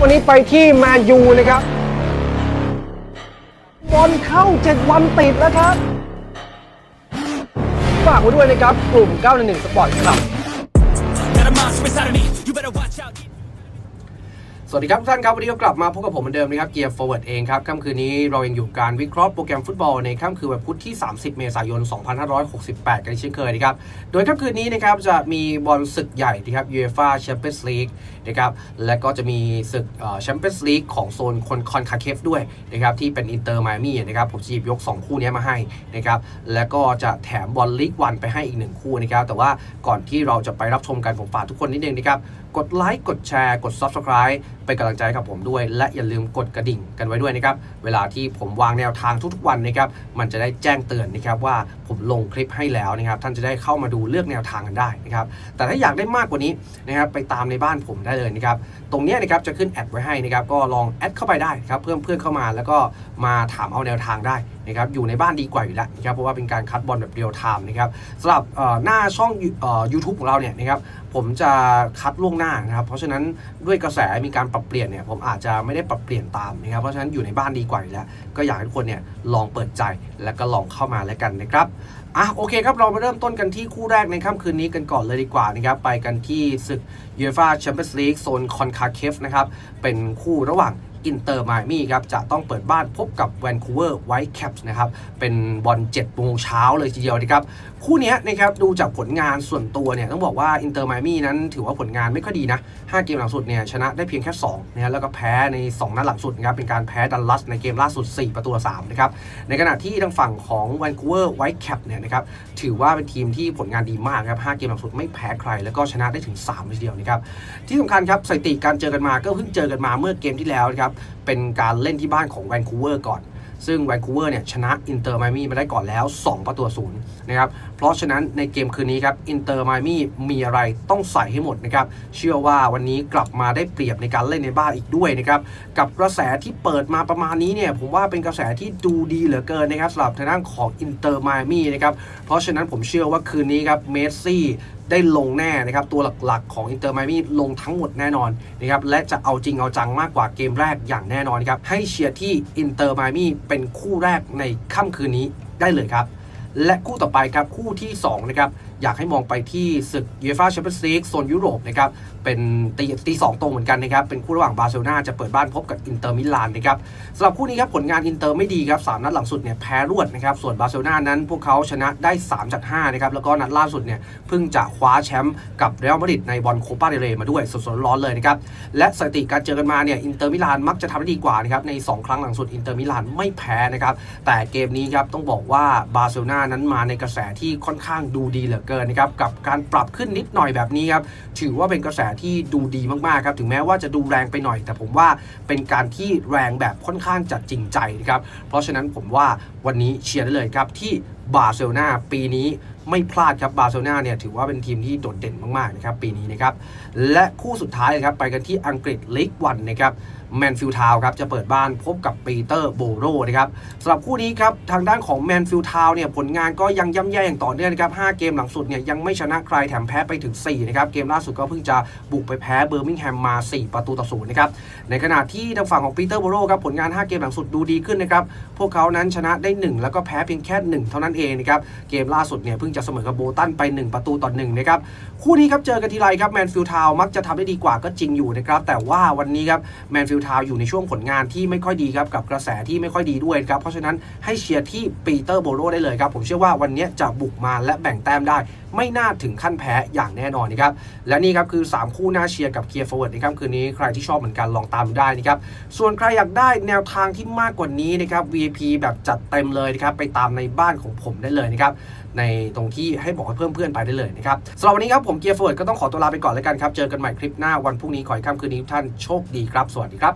วันนี้ไปที่แมนยูนะครับ บอลเข้า7วันติดแล้วครับ ฝากไว้ด้วยนะครับ กลุ่ม 911สปอร์ตครับ สวัสดีครับทุกท่านครับ วันนี้ก็กลับมาพบกับผมเหมือนเดิมนะครับเกียร์ forward เองครับค่ำคืนนี้เรายังอยู่การวิเคราะห์โปรแกรมฟุตบอลในค่ำคืนวันพุธที่ 30 เมษายน 2568 กันเช่นเคยนะครับ โดยค่ำคืนนี้นะครับจะมีบอลศึกใหญ่นะครับ UEFA Champions League นะครับและก็จะมีศึกแชมเปี้ยนส์ลีกของโซนคนคอนคาเคฟด้วยนะครับที่เป็นอินเตอร์ไมอามี่นะครับผมจะหยิบยก 2 คู่นี้มาให้นะครับแล้วก็จะแถมบอลลีกวันไปให้อีกหนึ่งคู่นะครับแต่ว่าก่อนที่เราจะไปรับชมกันผมฝากทุกคนนิดนึงนะครับกดไลค์กดแชร์กด Subscribe เป็นกำลังใจให้กับผมด้วย และอย่าลืมกดกระดิ่งกันไว้ด้วยนะครับ เวลาที่ผมวางแนวทางทุกๆวันนะครับ มันจะได้แจ้งเตือนนะครับว่าผมลงคลิปให้แล้วนะครับ ท่านจะได้เข้ามาดูเลือกแนวทางกันได้นะครับ แต่ถ้าอยากได้มากกว่านี้นะครับไปตามในบ้านผมได้เลยนะครับ ตรงนี้นะครับจะขึ้นแอดไว้ให้นะครับ ก็ลองแอดเข้าไปได้ครับ เพื่อนเพื่อนเข้ามาแล้วก็มาถามเอาแนวทางได้ นะครับอยู่ในบ้านดีกว่าอยู่แล้วนะครับเพราะว่าเป็นการคัดบอลแบบเรียลไทม์นะครับสำหรับหน้าช่องยูเอ่อ YouTube ของเราเนี่ยนะครับผมจะคัดล่วงหน้านะครับเพราะฉะนั้นด้วยกระแสมีการปรับเปลี่ยนเนี่ยผมอาจจะไม่ได้ปรับเปลี่ยนตามนะครับเพราะฉะนั้นอยู่ในบ้านดีกว่าอยู่แล้ว ก็อยากให้ทุกคนเนี่ยลองเปิดใจแล้วก็ลองเข้ามาแล้วกันนะครับอะโอเคครับ เรามาเริ่มต้นกันที่คู่แรกในค่ำคืนนี้กันก่อนเลยดีกว่านะครับ ไปกันที่ศึก UEFA Champions League โซนคอนคาเคฟนะครับ เป็นคู่ระหว่างอินเตอร์ม a มี่ครับจะต้องเปิดบ้านพบกับแวนคูเวอร์ไวท์แคปส์นะครับเป็นบอล7โมงเช้าเลยทีเดียวนะครับคู่นี้นะครับดูจากผลงานส่วนตัวเนี่ยต้องบอกว่าอินเตอร์ม a มี่นั้นถือว่าผลงานไม่ค่อยดีนะ 5 เกมหลังสุดเนี่ยชนะได้เพียงแค่2นะฮะแล้วก็แพ้ใน 2 นัดหลังสุดนะครับเป็นการแพ้ดัลลัสในเกมล่าสุด 4 ประตูต่อ3นะครับในขณะที่ทางฝั่งของแวนคูเวอร์ไวท์แคปเนี่ยนะครับถือว่าเป็นทีมที่ผลงานดีมากครับ5เกมหลังสุดไม่แพ้ใคร แล้วก็ชนะได้ถึง3เลยทีเดียวนะครับที่สำคัญครับสถิติการเจอกันมาก็เพิ่งเจอกันมาเมื่อเกมที่แล้วนะครับเป็นการเล่นที่บ้านของแวนคูเวอร์ก่อน ซึ่งแวนคูเวอร์เนี่ยชนะอินเตอร์ไมมี่มาได้ก่อนแล้ว 2 ประตูศูนย์นะครับเพราะฉะนั้นในเกมคืนนี้ครับอินเตอร์ไมมี่มีอะไรต้องใส่ให้หมดนะครับเชื่อว่าวันนี้กลับมาได้เปรียบในการเล่นในบ้านอีกด้วยนะครับกับกระแสที่เปิดมาประมาณนี้เนี่ยผมว่าเป็นกระแสที่ดูดีเหลือเกินนะครับสำหรับทางด้านของอินเตอร์ไมมี่นะครับเพราะฉะนั้นผมเชื่อว่าคืนนี้ครับเมสซี่ ได้ลงแน่นะครับ ตัวหลักๆของอินเตอร์ม a มี่ลงทั้งหมดแน่นอนนะครับและจะเอาจริงเอาจังมากกว่าเกมแรกอย่างแน่นอนครับ ให้เชียร์ที่อินเตอร์ม a มี่เป็นคู่แรกในค่ำคืนนี้ได้เลยครับ และคู่ต่อไปครับคู่ที่2นะครับ อยากให้มองไปที่ศึกยูฟ่าแชมเปี้ยนส์ลีกโซนยุโรปนะครับ เป็นตีตีสองตรงเหมือนกันนะครับ เป็นคู่ระหว่างบาร์เซโลนาจะเปิดบ้านพบกับอินเตอร์มิลานนะครับสำหรับคู่นี้ครับผลงานอินเตอร์ไม่ดีครับสามนัดหลังสุดเนี่ยแพ้รวดนะครับ ส่วนบาร์เซโลนานั้นพวกเขาชนะได้3จาก5นะครับ แล้วก็นัดล่าสุดเนี่ยเพิ่งจะคว้าแชมป์กับเรอัลมาดริดในบอลโคปาเดเรมาด้วยสดๆร้อนเลยนะครับ และสถิติการเจอกันมาเนี่ยอินเตอร์มิลานมักจะทำได้ดีกว่านะครับ ใน 2 ครั้งหลังสุดอินเตอร์มิลานไม่แพ้นะครับ แต่เกมนี้ครับต้องบอกว่าบาร์เซโลนานั้นมาในกระแสที่ค่อนข้างดูดีเหลือเกินนะครับกับการปรับขึ้นนิดหน่อยแบบนี้ครับถือว่าเป็นกระแสที่ดูดีมากๆครับถึงแม้ว่าจะดูแรงไปหน่อย แต่ผมว่าเป็นการที่แรงแบบค่อนข้างจะจริงใจนะครับเพราะฉะนั้นผมว่าวันนี้เชียร์ได้เลยครับที่ บาร์เซโลนาปีนี้ไม่พลาดครับบาร์เซโลนาเนี่ยถือว่าเป็นทีมที่โดดเด่นมากๆนะครับปีนี้นะครับและคู่สุดท้ายนะครับไปกันที่อังกฤษลีกวันนะครับแมนฟิลทาวครับจะเปิดบ้านพบกับปีเตอร์โบโรนะครับสำหรับคู่นี้ครับทางด้านของแมนฟิลทาวเนี่ยผลงานก็ยังย่ำแย่อย่างต่อเนื่องนะครับ5เกมหลังสุดเนี่ยยังไม่ชนะใครแถมแพ้ไปถึง4นะครับเกมล่าสุดก็เพิ่งจะบุกไปแพ้เบอร์มิงแฮมมา 4 ประตูต่อศูนย์นะครับในขณะที่ทางฝั่งของปีเตอร์โบโรครับผลงาน 5 เกมหลังสุดดูดีขึ้นนะครับพวกเขานั้นชนะได้ 1 แล้วก็แพ้เพียงแค่ 1 เท่านั้นเองนะครับเกมล่าสุดเนี่ยเพิ่งจะเสมอกับโบตันไป 1 ประตูต่อ1นะครับคู่นี้ครับเจอกันทีไรครับแมนฟิลทาวมักจะทำได้ดีกว่าก็จริงอยู่นะครับแต่ว่าวันนี้ครับแมนฟิลทาวอยู่ในช่วงผลงานที่ไม่ค่อยดีครับกับกระแสที่ไม่ค่อยดีด้วยครับเพราะฉะนั้นให้เชียร์ที่ปีเตอร์โบโรได้เลยครับผมเชื่อว่าวันนี้จะบุกมาและแบ่งแต้มได้ ไม่น่าถึงขั้นแพ้อย่างแน่นอนนะครับและนี่ครับคือ 3 คู่น่าเชียร์กับเคียร์ฟอร์เวิร์ดในค่ำคืนนี้ใครที่ชอบเหมือนกันลองตามได้นะครับส่วนใครอยากได้แนวทางที่มากกว่านี้นะครับ VIP แบบจัดเต็มเลยนะครับไปตามในบ้านของผมได้เลยนะครับในตรงที่ให้บอกให้เพิ่มเพื่อนไปได้เลยนะครับสำหรับวันนี้ครับผมเกียร์ฟอร์เฟิร์ดก็ต้องขอตัวลาไปก่อนแล้วกันครับเจอกันใหม่คลิปหน้าวันพรุ่งนี้ขอให้ค่ำคืนนี้ทุกท่านโชคดีครับ สวัสดีครับ